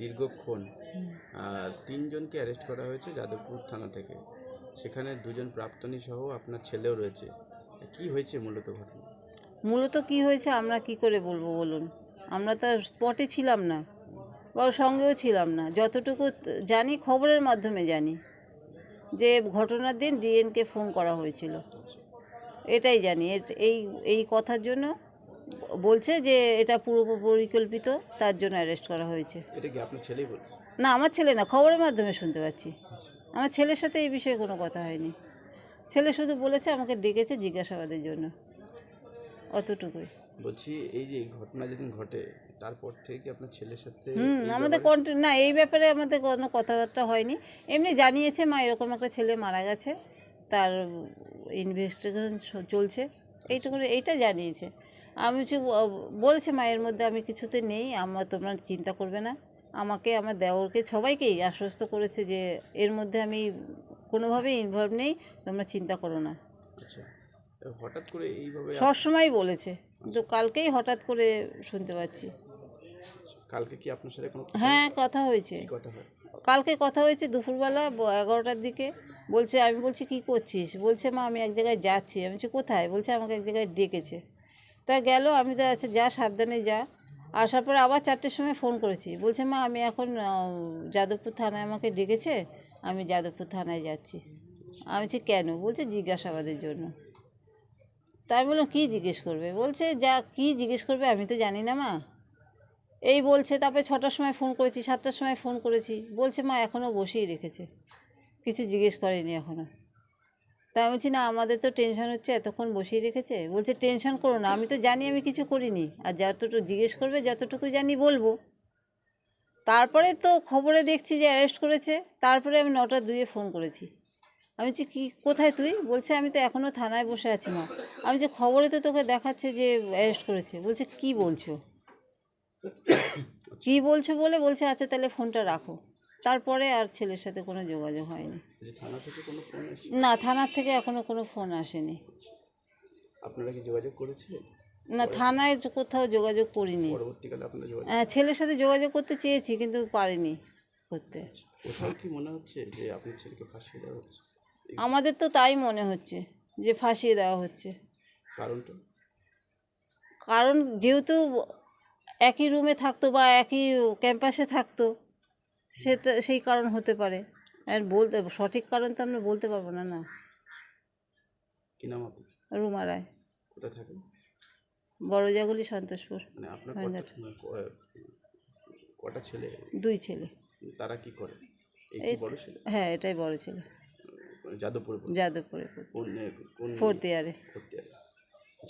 দীর্ঘক্ষণ তিনজনকে অ্যারেস্ট করা হয়েছে যাদবপুর থানা থেকে। সেখানে দুজন প্রাক্তনী সহ আপনার ছেলেও রয়েছে। কি হয়েছে মূলত ঘটনা? মূলত কি হয়েছে আমরা কি করে বলব বলুন? আমরা তো স্পটে ছিলাম না বা সঙ্গেও ছিলাম না। যতটুকু জানি খবরের মাধ্যমে জানি যে ঘটনার দিন ডিএনকে ফোন করা হয়েছিল। এটাই জানি। এই এই কথার জন্য বলছে যে এটা পুরো পরিকল্পিত তার জন্য অ্যারেস্ট করা হয়েছে। এটা কি আপনার ছেলেই বলছে? না আমার ছেলে না খবরের মাধ্যমে শুনতে পাচ্ছি। আমার ছেলের সাথে এই বিষয়ে কোনো কথা হয়নি। ছেলে শুধু বলেছে আমাকে ডেকেছে জিজ্ঞাসাবাদের জন্য। অতটুকুই। বলছি এই যে ঘটনা যেদিন ঘটে তারপর থেকে কি আপনার ছেলের সাথে হুম আমাদের ব্যাপারে- কন্ট না এই ব্যাপারে আমাদের কোনো কথাবার্তা হয়নি। এমনি জানিয়েছে মা এরকম একটা ছেলে মারা গেছে। তার ইনভেস্টিগেশন চলছে। এইটুকু এইটা জানিয়েছে। আমি ব- বলেছে মায়ের মধ্যে আমি কিছুতে নেই আমার তোমরা চিন্তা করবে না। আমাকে আমার দেওরকে সবাইকেই আশ্বস্ত করেছে যে এর মধ্যে আমি কোনোভাবেই ইনভলভ নেই তোমরা চিন্তা করো না। আচ্ছা হঠাৎ করে এইভাবে সবসময় বলেছে। কিন্তু কালকেই হঠাৎ করে শুনতে পাচ্ছি। কালকে কি আপনার সাথে কোনো হ্যাঁ কথা হয়েছে। হয়? কালকে কথা হয়েছে দুপুরবেলা এগারোটার দিকে। বলছে আমি বলছি কি করছিস? বলছে মা আমি এক জায়গায় যাচ্ছি। আমি বলছি কোথায়? বলছে আমাকে এক জায়গায় ডেকেছে। তা গেল, আমি তো আচ্ছা যা, সাবধানে যা। আসার পরে আবার চারটের সময় ফোন করেছি। বলছে, মা, আমি এখন যাদবপুর থানায় আমাকে ডেকেছে, আমি যাদবপুর থানায় যাচ্ছি। আমি বলছি, কেন? বলছে, জিজ্ঞাসাবাদের জন্য। তাই বললাম, কী জিজ্ঞেস করবে? বলছে, যা, কী জিজ্ঞেস করবে আমি তো জানি না, মা। এই বলছে, তারপরে ছটার সময় ফোন করেছি, সাতটার সময় ফোন করেছি। বলছে, মা এখনও বসেই রেখেছে। কিছু জিজ্ঞেস করেনি এখনও তা আমি বলছি, না, আমাদের তো টেনশন হচ্ছে, এতক্ষণ বসেই রেখেছে। বলছে টেনশন করো না, আমি তো জানি আমি কিছু করিনি। আর যতটুকু জিজ্ঞেস করবে, যতটুকু জানি বলব। তারপরে তো খবরে দেখছি যে অ্যারেস্ট করেছে। তারপরে আমি নটা দুয়ে ফোন করেছি। আমি বলছি, কী, কোথায় তুই? বলছে, আমি তো এখনও থানায় বসে আছি, মা। আমি যে খবরে তো তোকে দেখাচ্ছে যে অ্যারেস্ট করেছে। বলছে, কি বলছো? কি বলছো বলে বলছে আচ্ছা তাহলে ফোনটা রাখো। তারপরে আর ছেলের সাথে কোনো যোগাযোগ হয়নি। না থানার থেকে এখনও কোনো ফোন আসেনি। আপনারা কি যোগাযোগ করেছিলেন? না থানায় কোথাও যোগাযোগ করিনি। পরবর্তীকালে আপনারা যোগাযোগ হ্যাঁ, ছেলের সাথে যোগাযোগ করতে চেয়েছি কিন্তু পারিনি করতে। কোথাও কি মনে হচ্ছে যে আপনার ছেলেকে ফাঁসিয়ে দেওয়া হচ্ছে? আমাদের তো তাই মনে হচ্ছে যে ফাঁসিয়ে দেওয়া হচ্ছে। কারণটা? কারণ যেহেতু একই রুমে থাকতো বা একই ক্যাম্পাসে থাকতো সেটা সেই কারণ হতে পারে। আর বলতে সঠিক কারণ তো আমরা বলতে পারব না না। কি নাম আপনার? রুমা রায়। কোথায় থাকেন? বড় জাগুলি সন্তোষপুর মানে আপনার কটা মানে ক- কটা ছেলে? দুই ছেলে। তারা কি করে? এই এই কি বড় ছেলে? হ্যাঁ এটাই বড় ছেলে। যাদবপুরে পড়ে। যাদবপুরে কোন কোন ফোর্থ ইয়ারে। করতে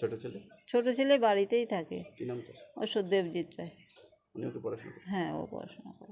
ছোট ছেলে? ছোট ছেলে বাড়িতেই থাকে। কি নাম তার? ও দেবজিৎ রায়। উনিও কি পড়াশোনা করে? হ্যাঁ ও পড়াশোনা করে।